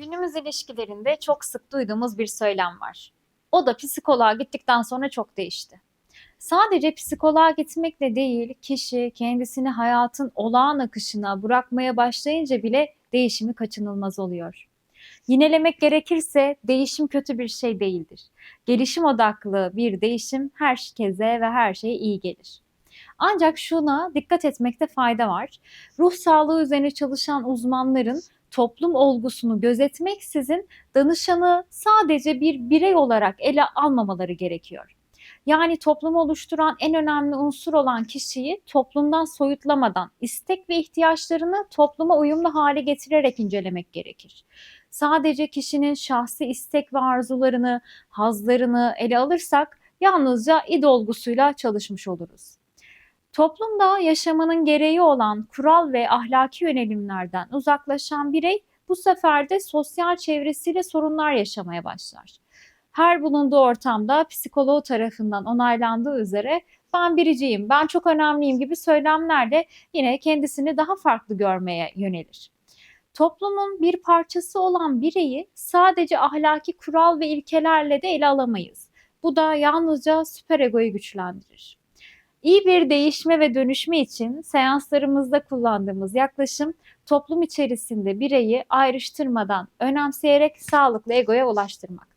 Günümüz ilişkilerinde çok sık duyduğumuz bir söylem var. O da psikoloğa gittikten sonra çok değişti. Sadece psikoloğa gitmekle değil, kişi kendisini hayatın olağan akışına bırakmaya başlayınca bile değişimi kaçınılmaz oluyor. Yinelemek gerekirse değişim kötü bir şey değildir. Gelişim odaklı bir değişim herkese ve her şeye iyi gelir. Ancak şuna dikkat etmekte fayda var. Ruh sağlığı üzerine çalışan uzmanların toplum olgusunu gözetmeksizin danışanı sadece bir birey olarak ele almamaları gerekiyor. Yani toplumu oluşturan en önemli unsur olan kişiyi toplumdan soyutlamadan istek ve ihtiyaçlarını topluma uyumlu hale getirerek incelemek gerekir. Sadece kişinin şahsi istek ve arzularını, hazlarını ele alırsak yalnızca id olgusuyla çalışmış oluruz. Toplumda yaşamanın gereği olan kural ve ahlaki yönelimlerden uzaklaşan birey bu sefer de sosyal çevresiyle sorunlar yaşamaya başlar. Her bulunduğu ortamda psikoloğu tarafından onaylandığı üzere ben biriciyim, ben çok önemliyim gibi söylemlerle yine kendisini daha farklı görmeye yönelir. Toplumun bir parçası olan bireyi sadece ahlaki kural ve ilkelerle de ele alamayız. Bu da yalnızca süperegoyu güçlendirir. İyi bir değişme ve dönüşme için seanslarımızda kullandığımız yaklaşım toplum içerisinde bireyi ayrıştırmadan önemseyerek sağlıklı egoya ulaştırmak.